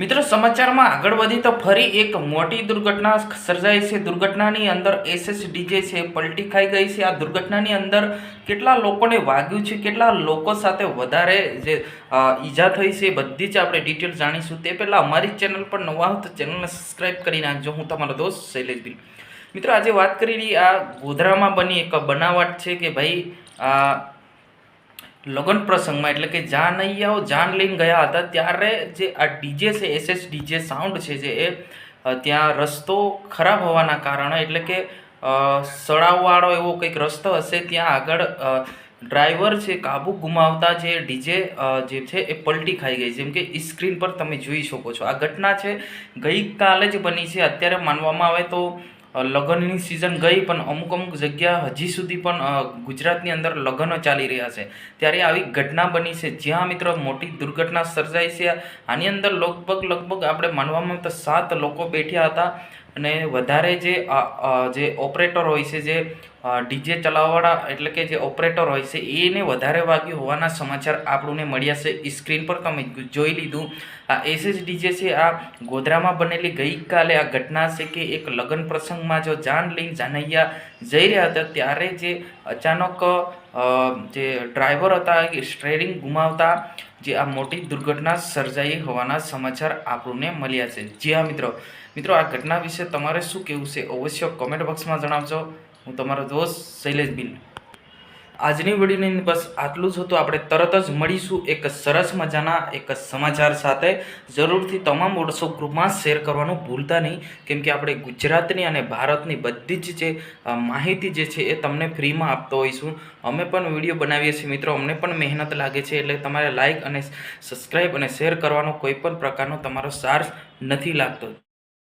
મિત્રો, સમાચારમાં આગળ વધી તો ફરી એક મોટી દુર્ઘટના સર્જાઈ છે. દુર્ઘટનાની અંદર એસએસ ડીજે છે, પલટી ખાઈ ગઈ છે. આ દુર્ઘટનાની અંદર કેટલા લોકોને વાગ્યું છે? કેટલા લોકો સાથે વધારે જે ઈજા થઈ છે બધી જ આપણે ડિટેલ જાણીશું. તે પહેલાં અમારી ચેનલ પર નવા હો તો ચેનલને સબસ્ક્રાઈબ કરી નાખજો. હું તમારો દોસ્ત શૈલેષ બિલ. મિત્રો, આજે વાત કરી આ ગોધરામાં બની એક બનાવટ છે કે ભાઈ લગ્ન પ્રસંગમાં એટલે કે જાનૈયાઓ જાન લઈને ગયા હતા, ત્યારે જે આ ડીજે છે એસએસ ડીજે સાઉન્ડ છે જે એ ત્યાં રસ્તો ખરાબ હોવાના કારણે એટલે કે સળાવવાળો એવો કંઈક રસ્તો હશે ત્યાં આગળ ડ્રાઈવર છે કાબુ ગુમાવતા જે ડીજે જે છે એ પલટી ખાઈ ગઈ. જેમ કે સ્ક્રીન પર તમે જોઈ શકો છો. આ ઘટના છે, ગઈકાલે જ બની છે. અત્યારે માનવામાં આવે તો લગ્નની સિઝન ગઈ, પણ અમુક અમુક જગ્યા હજી સુધી પણ ગુજરાતની અંદર લગ્નો ચાલી રહ્યા છે. ત્યારે આવી ઘટના બની છે. જ્યાં મિત્રો મોટી દુર્ઘટના સર્જાઈ છે. આની અંદર લગભગ લગભગ આપણે માનવામાં તો સાત લોકો બેઠ્યા હતા. અને વધારે જે જે ઓપરેટર હોય છે, જે ડીજે ચલાવવાળા એટલે કે જે ઓપરેટર હોય છે, એને વધારે વાગ્યું હોવાના સમાચાર આપણને મળ્યા છે. સ્ક્રીન પર તમે જોઈ લીધું. આ એસએસ ડીજે છે, આ ગોધરામાં બનેલી ગઈકાલે આ ઘટના છે કે એક લગ્ન પ્રસંગમાં જો જાન લઈને જાનૈયા જઈ રહ્યા હતા, ત્યારે જે અચાનક જે ડ્રાઈવર હતા, એ સ્ટ્રેરિંગ ગુમાવતા જે આ મોટી દુર્ઘટના સર્જાઈ હોવાના સમાચાર આપણને મળ્યા છે. જી હા, મિત્રો. મિત્રો, આ ઘટના વિશે તમારે શું કહેવું છે? અવશ્ય કોમેન્ટ બોક્સમાં જણાવજો. હું તમારો દોસ્ત શૈલેષ બિલ આજની વિડીયોની બસ આટલું જ હતું. આપણે તરત જ મળીશું એક સરસ મજાના એક સમાચાર સાથે. જરૂરથી તમામ વોટ્સઅપ ગ્રુપમાં શેર કરવાનું ભૂલતા નહીં. કેમ કે આપણે ગુજરાતની અને ભારતની બધી જ જે માહિતી જે છે એ તમને ફ્રીમાં આપતો હોઈશું. અમે પણ વીડિયો બનાવીએ છીએ મિત્રો. અમને પણ મહેનત લાગે છે એટલે તમારે લાઈક અને સબસ્ક્રાઈબ અને શેર કરવાનો કોઈ પણ પ્રકારનો તમારો ચાર્જ નથી લાગતો.